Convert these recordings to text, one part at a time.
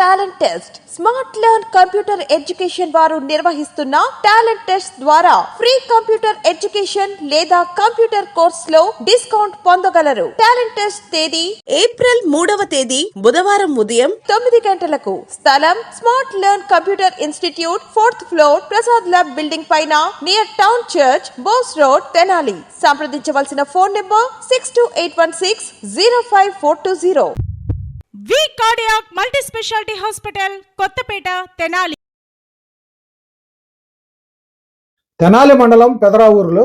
Talent test. Smart learn computer education వారు నిర్వహిస్తున్న talent test ద్వారా ఫ్రీ కంప్యూటర్ ఎడ్యుకేషన్ లేదా కంప్యూటర్ కోర్స్లో డిస్కౌంట్ పొందగలరు. టాలెంట్ టెస్ట్ తేదీ ఏప్రిల్ మూడవ తేదీ బుధవారం ఉదయం తొమ్మిది గంటలకు. స్థలం smart learn computer institute fourth floor Prasad lab building పైన near town church Bose road Tenali. సంప్రదించవలసిన phone number six two eight one six zero five four two zero. V cardiac multi speciality hospital Kothapeta Tenali. Tenali మండలం పెదరావూరులో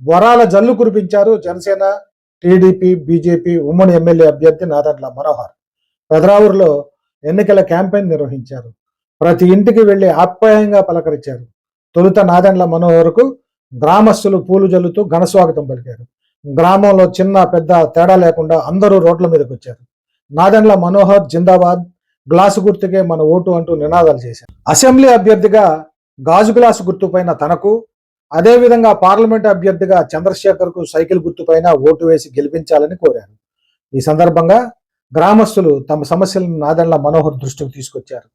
వరాల జల్లు కురిపించారు Janasena TDP BJP ఉమ్మడి MLA అభ్యర్థి నాదట్ల మనోహర్. పెదరావూరులో ఎన్నికల క్యాంపెయిన్ నిర్వహించారు. ప్రతి ఇంటికి వెళ్ళి ఆప్యాయంగా పలకరించారు. తొలుత నాదండ్ల మనోహర్కు గ్రామస్తులు పూలు జల్లుతూ ఘనస్వాగతం పలికారు. గ్రామంలో చిన్న పెద్ద తేడా లేకుండా అందరూ రోడ్ల మీదకి వచ్చారు. నాదెండ్ల మనోహర్ జిందాబాద్ గ్లాసు గుర్తుకే మన ఓటు అంటూ నినాదాలు చేశారు. అసెంబ్లీ అభ్యర్థిగా గాజు గ్లాసు గుర్తుపైన తనకు అదేవిధంగా పార్లమెంట్ అభ్యర్థిగా చంద్రశేఖర్కు సైకిల్ గుర్తుపైన ఓటు వేసి గెలిపించాలని కోరారు. ఈ సందర్భంగా గ్రామస్తులు తమ సమస్యలను నాదెండ్ల మనోహర్ దృష్టికి తీసుకొచ్చారు.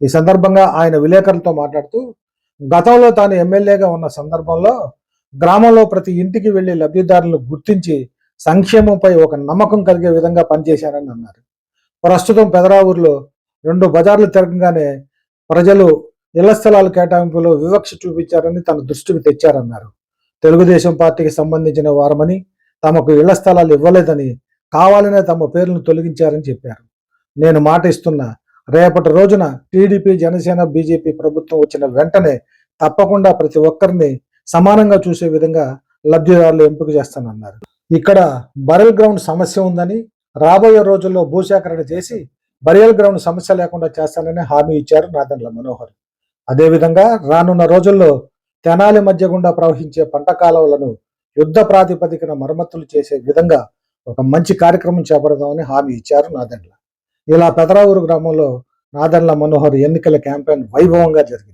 ఈ సందర్భంగా ఆయన విలేకరులతో మాట్లాడుతూ గతంలో తాను ఎమ్మెల్యేగా ఉన్న సందర్భంలో గ్రామంలో ప్రతి ఇంటికి వెళ్ళి లబ్ధిదారులను గుర్తించి సంక్షేమంపై ఒక నమ్మకం కలిగే విధంగా పనిచేశారని అన్నారు. ప్రస్తుతం పెదరావూరులో రెండు బజార్లు తిరగగానే ప్రజలు ఇళ్ళ స్థలాల కేటాయింపులో వివక్ష చూపించారని తన దృష్టికి తెచ్చారన్నారు. తెలుగుదేశం పార్టీకి సంబంధించిన వారమని తమకు ఇళ్ళ స్థలాలు ఇవ్వలేదని కావాలనే తమ పేర్లను తొలగించారని చెప్పారు. నేను మాట ఇస్తున్నా రేపటి రోజున టీడీపీ జనసేన బీజేపీ ప్రభుత్వం వచ్చిన వెంటనే తప్పకుండా ప్రతి ఒక్కరిని సమానంగా చూసే విధంగా లబ్ధిదారులు ఎంపిక చేస్తానన్నారు. ఇక్కడ బరల్ గ్రౌండ్ సమస్య ఉందని రాబోయే రోజుల్లో భూసేకరణ చేసి బరియల్ గ్రౌండ్ సమస్య లేకుండా చేస్తానని హామీ ఇచ్చారు నాదండ్ల మనోహర్. అదేవిధంగా రానున్న రోజుల్లో తెనాలి మధ్య గుండా ప్రవహించే పంట కాలువలను యుద్ధ ప్రాతిపదికన మరమ్మతులు చేసే విధంగా ఒక మంచి కార్యక్రమం చేపడదామని హామీ ఇచ్చారు నాదండ్ల. ఇలా పెదరావూరు గ్రామంలో నాదండ్ల మనోహర్ ఎన్నికల క్యాంపెయిన్ వైభవంగా జరిగింది.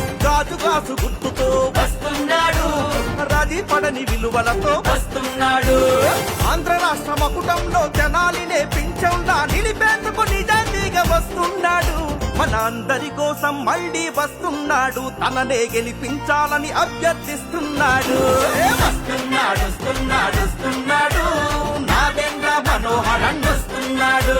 గాజు గాజు గుర్తుతో వస్తున్నాడు. రది పడని విలువలతో వస్తున్నాడు. ఆంధ్ర రాష్ట్ర మకుటంలో జనాలినే పింఛంలా నిలిపేందుకు నిజాయితీగా వస్తున్నాడు. మన అందరి కోసం మళ్ళీ వస్తున్నాడు. తననే గెలిపించాలని అభ్యర్థిస్తున్నాడు. వస్తున్నాడు వస్తున్నాడు వస్తున్నాడు. నాగేంద్ర మనోహరన్ వస్తున్నాడు.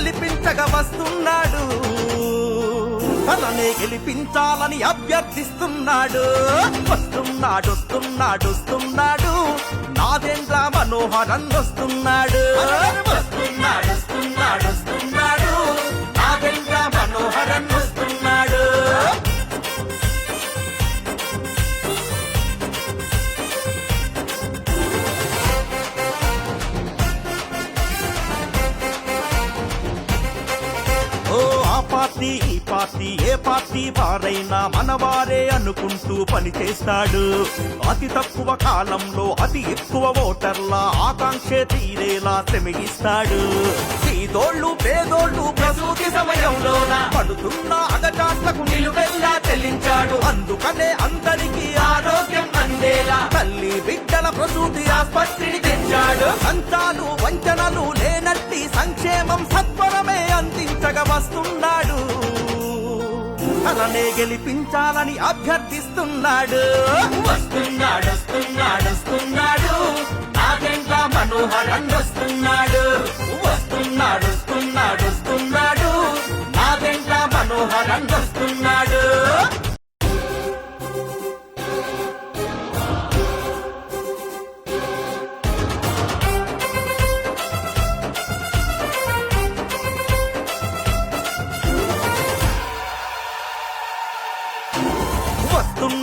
గెలిపించగా వస్తున్నాడు. తననే గెలిపించాలని అభ్యర్థిస్తున్నాడు. వస్తున్నాడు వస్తున్నాడు వస్తున్నాడు. నాదేంద్ర మనోహరన్ వస్తున్నాడు. వస్తున్నాడు వస్తున్నాడు వస్తున్నాడు. నాదేంద్ర మనోహరన్ వస్తున్నాడు పార్టీ ఈ పార్టీ ఏ పార్టీ వారైనా మనవారే అనుకుంటూ పనిచేస్తాడు అతి తక్కువ కాలంలో అతి ఎక్కువ ఓటర్ల ఆకాంక్ష తీరేలా శ్రమిస్తాడు సీదోళ్ళు పేదోళ్ళు ప్రసూతి సమయంలోన పడుతున్న అగచాట్లకు నిలువెల్లా చెల్లించాడు. అందుకనే అందరికీ ఆరోగ్యం అందేలా తల్లి బిడ్డల ప్రసూతి ఆస్పత్రిని తెచ్చాడు సంతాలు వంచనలు లేనట్టి సంక్షేమం సత్వ వస్తున్నాడు. తననే గెలిపించాలని అభ్యర్థిస్తున్నాడు. వస్తున్నాడు వస్తున్నాడు వస్తున్నాడు. నాగేంద్ర మనోహరన్ వస్తున్నాడు వస్తున్నాడు వస్తున్నాడు. వస్తున్నాడు నాగేంద్ర మనోహరన్ వస్తున్నాడు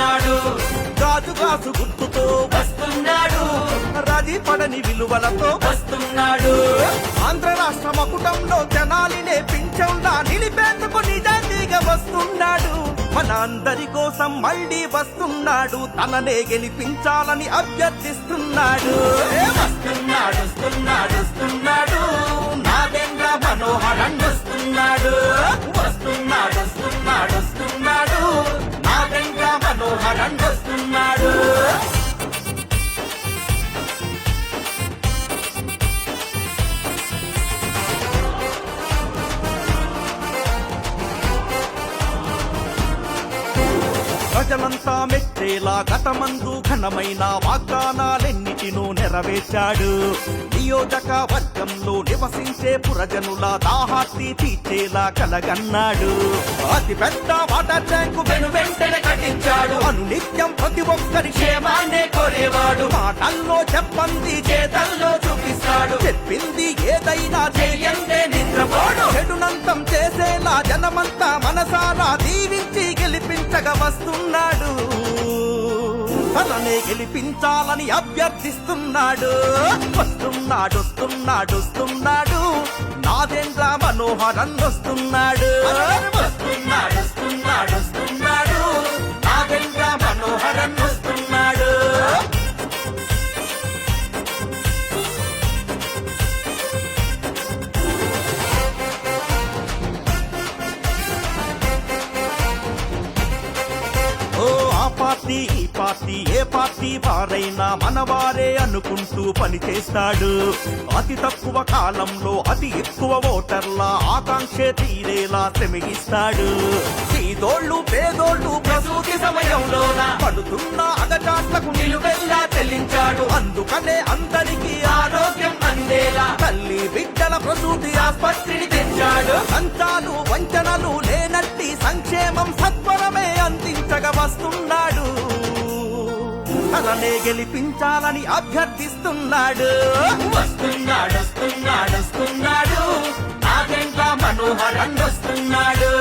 గాజు గాజు గుర్తుతో వస్తున్నాడు. రాజీ పడని విలువలతో వస్తున్నాడు. ఆంధ్ర రాష్ట్ర మకుటంలో జనాలినే పింఛంలా నిలిపేందుకు నిజాయితీగా వస్తున్నాడు. మన అందరి కోసం మళ్ళీ వస్తున్నాడు. తననే గెలిపించాలని అభ్యర్థిస్తున్నాడు. వస్తున్నాడు వస్తున్నాడు వస్తున్నాడు. మనోహరన్ వస్తున్నాడు వస్తున్నాడు. వస్తున్నాడు వస్తున్నాడు మనోహరన్ వస్తున్నాడు. ప్రజలంతా మెచ్చేలా గతమందు ఘనమైన వాగ్దానాలెన్నిటినూ నెరవేర్చాడు. నియోజకవర్గంలో నివసించే పురజనుల దాహార్తి తీర్చేలా కలగన్నాడు. అతి పెద్ద వాటర్ ట్యాంకు వెను వెంటనే కట్టించాడు. అనునిత్యం ప్రతి ఒక్కరి క్షేమాన్నే కోరేవాడు. మాటల్లో చెప్పంది చేతల్లో చూపిస్తాడు. గెలిపించగా వస్తున్నాడు. తననే గెలిపించాలని అభ్యర్థిస్తున్నాడు. వస్తున్నాడు వస్తున్నాడు వస్తున్నాడు. నాదేంద్ర మనోహరన్ వస్తున్నాడు. వస్తున్నాడు వస్తున్నాడు వస్తున్నాడు. నాదేంద్ర మనోహరన్ వస్తున్నాడు. వారైనా మనవారే అనుకుంటూ పనిచేస్తాడు అతి తక్కువ కాలంలో అతి ఎక్కువ ఓటర్ల ఆకాంక్ష తీరేలా శ్రమిస్తాడు. సీదోళ్ళు పేదోళ్ళు ప్రసూతి సమయంలోన? పడుతున్న అగచాట్లకు నిలువెల్లా చెల్లించాడు. అందుకనే అందరికీ ఆరోగ్యం అందేలా. తల్లి బిడ్డల ప్రసూతి ఆస్పత్రిని తెచ్చాడు. సంచాలు వంచనలు లేనట్టి సంక్షేమం సత్వరమే అందించగ వస్తుంది తననే గెలిపించాలని అభ్యర్థిస్తున్నాడు. వస్తున్నాడు వస్తున్నాడు వస్తున్నాడు. నాదెంట మనోహరం వస్తున్నాడు.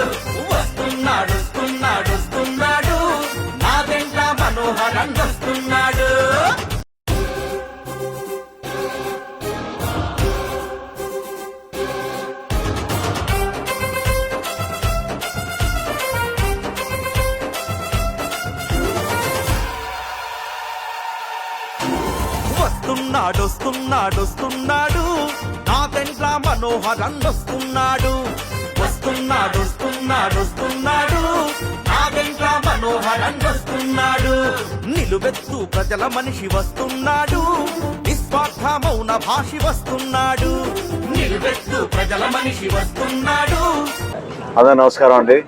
వస్తున్నాడు వస్తున్నాడు నా నాదెంట్ల మనోహరం వస్తున్నాడు వస్తున్నాడు వస్తున్నాడు వస్తున్నాడు. నాదెంట్ల మనోహరం వస్తున్నాడు నిలువెత్తు ప్రజల మనిషి వస్తున్నాడు. నిస్వార్థ మౌన భాషి వస్తున్నాడు. నిలువెత్తు ప్రజల మనిషి వస్తున్నాడు. అదే నమస్కారం అండి.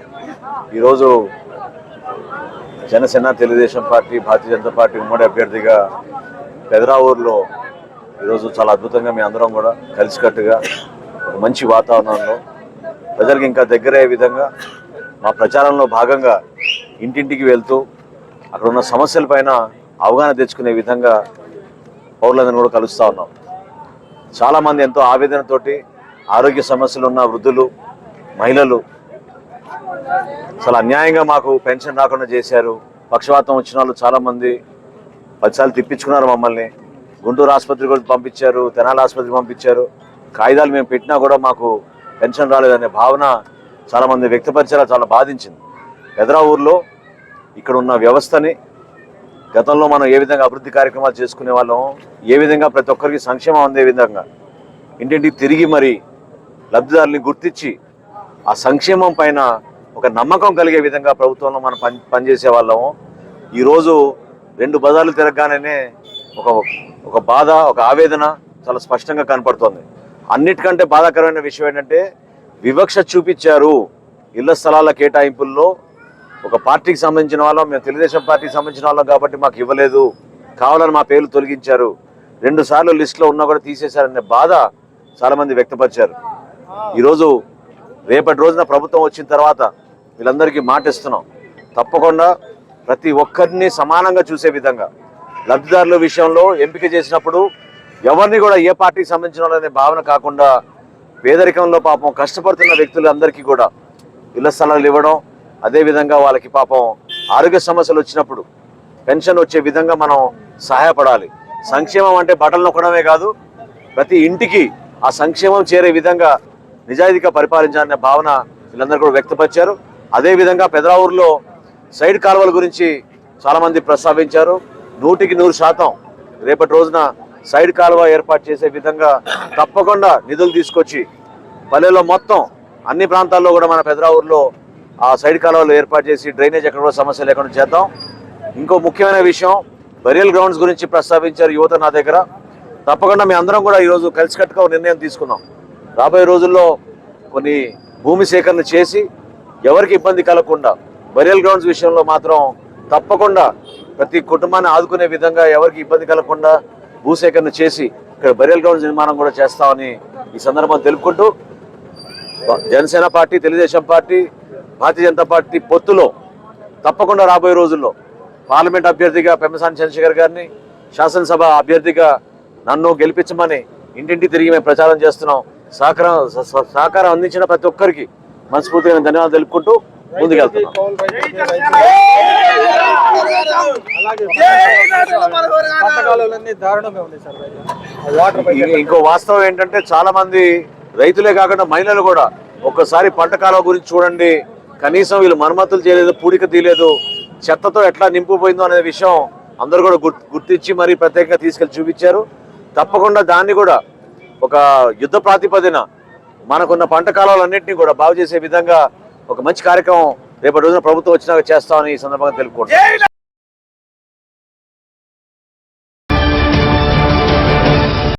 ఈరోజు జనసేన తెలుగుదేశం పార్టీ భారతీయ జనతా పార్టీ ఉమ్మడి అభ్యర్థిగా పెదరావూరులో ఈరోజు చాలా అద్భుతంగా మీ అందరం కూడా కలిసికట్టుగా ఒక మంచి వాతావరణంలో ప్రజలకు ఇంకా దగ్గరయ్యే విధంగా మా ప్రచారంలో భాగంగా ఇంటింటికి వెళ్తూ అక్కడ ఉన్న సమస్యలపైన అవగాహన తెచ్చుకునే విధంగా పౌరులందరినీ కూడా కలుస్తూ ఉన్నాం. చాలామంది ఎంతో ఆవేదనతోటి ఆరోగ్య సమస్యలు ఉన్న వృద్ధులు మహిళలు చాలా అన్యాయంగా మాకు పెన్షన్ రాకుండా చేశారు. పక్షవాతం వచ్చిన వాళ్ళు చాలామంది పదిసార్లు తిప్పించుకున్నారు మమ్మల్ని. గుంటూరు ఆసుపత్రి కూడా పంపించారు తెనాలి ఆసుపత్రికి పంపించారు. కాగితాలు మేము పెట్టినా కూడా మాకు పెన్షన్ రాలేదనే భావన చాలామంది వ్యక్తపరిచేలా చాలా బాధించింది. ఎదరా ఊర్లో ఇక్కడ ఉన్న వ్యవస్థని గతంలో మనం ఏ విధంగా అభివృద్ధి కార్యక్రమాలు చేసుకునే వాళ్ళం ఏ విధంగా ప్రతి ఒక్కరికి సంక్షేమం అందే విధంగా ఇంటింటికి తిరిగి మరి లబ్ధిదారుల్ని గుర్తించి ఆ సంక్షేమం పైన ఒక నమ్మకం కలిగే విధంగా ప్రభుత్వంలో మనం పని పనిచేసే వాళ్ళము ఈరోజు రెండు బజార్లు తిరగగానే ఒక ఒక బాధ ఒక ఆవేదన చాలా స్పష్టంగా కనపడుతోంది. అన్నిటికంటే బాధాకరమైన విషయం ఏంటంటే వివక్ష చూపించారు ఇళ్ళ స్థలాల కేటాయింపుల్లో. ఒక పార్టీకి సంబంధించిన వాళ్ళం మేము తెలుగుదేశం పార్టీకి సంబంధించిన వాళ్ళం కాబట్టి మాకు ఇవ్వలేదు. కావాలని మా పేర్లు తొలగించారు. రెండు సార్లు లిస్టులో ఉన్నా కూడా తీసేశారనే బాధ చాలామంది వ్యక్తపరిచారు. ఈరోజు రేపటి రోజున ప్రభుత్వం వచ్చిన తర్వాత వీళ్ళందరికీ మాట ఇస్తున్నాం తప్పకుండా ప్రతి ఒక్కరిని సమానంగా చూసే విధంగా లబ్ధిదారుల విషయంలో ఎంపిక చేసినప్పుడు ఎవరిని కూడా ఏ పార్టీకి సంబంధించిన వాళ్ళనే భావన కాకుండా పేదరికంలో పాపం కష్టపడుతున్న వ్యక్తులందరికీ కూడా ఇళ్ళ స్థలాలు ఇవ్వడం అదేవిధంగా వాళ్ళకి పాపం ఆరోగ్య సమస్యలు వచ్చినప్పుడు పెన్షన్ వచ్చే విధంగా మనం సహాయపడాలి. సంక్షేమం అంటే బట్టలు నొక్కడమే కాదు ప్రతి ఇంటికి ఆ సంక్షేమం చేరే విధంగా నిజాయితీగా పరిపాలించాలనే భావన వీళ్ళందరూ కూడా వ్యక్తపరిచారు. అదేవిధంగా పెదరావూరులో సైడ్ కాలువల గురించి చాలామంది ప్రస్తావించారు. నూటికి నూరు శాతం రేపటి రోజున సైడ్ కాలువ ఏర్పాటు చేసే విధంగా తప్పకుండా నిధులు తీసుకొచ్చి పల్లెలో మొత్తం అన్ని ప్రాంతాల్లో కూడా మన పెదరావూరులో ఆ సైడ్ కాలువలు ఏర్పాటు చేసి డ్రైనేజ్ ఎక్కడ కూడా సమస్య లేకుండా చేద్దాం. ఇంకో ముఖ్యమైన విషయం బరియల్ గ్రౌండ్స్ గురించి ప్రస్తావించారు యువత నా దగ్గర. తప్పకుండా మీ అందరం కూడా ఈరోజు కలిసికట్టుగా నిర్ణయం తీసుకుందాం. రాబోయే రోజుల్లో కొన్ని భూమి సేకరణ చేసి ఎవరికి ఇబ్బంది కలగకుండా బరియల్ గ్రౌండ్స్ విషయంలో మాత్రం తప్పకుండా ప్రతి కుటుంబాన్ని ఆదుకునే విధంగా ఎవరికి ఇబ్బంది కలగకుండా భూసేకరణ చేసి ఇక్కడ బరియల్ గ్రౌండ్ నిర్మాణం కూడా చేస్తామని ఈ సందర్భంగా తెలుపుకుంటూ Janasena party Telugu Desam party Bharatiya Janata party పొత్తులో తప్పకుండా రాబోయే రోజుల్లో పార్లమెంట్ అభ్యర్థిగా పెమ్మసాని చంద్రశేఖర్ గారిని శాసనసభ అభ్యర్థిగా నన్ను గెలిపించమని ఇంటింటి తిరిగి మేము ప్రచారం చేస్తున్నాం. సహకారం సహకారం అందించిన ప్రతి ఒక్కరికి మనస్ఫూర్తిగా ధన్యవాదాలు తెలుపుకుంటూ ముందుకెళ్తున్నాం. ఇంకో వాస్తవం ఏంటంటే చాలా మంది రైతులే కాకుండా మహిళలు కూడా ఒక్కసారి పంట కాలువ గురించి చూడండి. కనీసం వీళ్ళు మరమ్మతులు చేయలేదు పూడిక తీయలేదు. చెత్తతో ఎట్లా నింపుపోయిందో అనే విషయం అందరూ కూడా గుర్తు గుర్తించి మరి ప్రత్యేకంగా తీసుకెళ్ళి చూపించారు. తప్పకుండా దాన్ని కూడా ఒక యుద్ధ ప్రాతిపదిన మనకున్న పంట కాలువలన్నింటినీ కూడా బాగు చేసే విధంగా ఒక మంచి కార్యక్రమం రేపటి రోజున ప్రభుత్వం వచ్చినాక చేస్తామని ఈ సందర్భంగా తెలుపుకుంటాం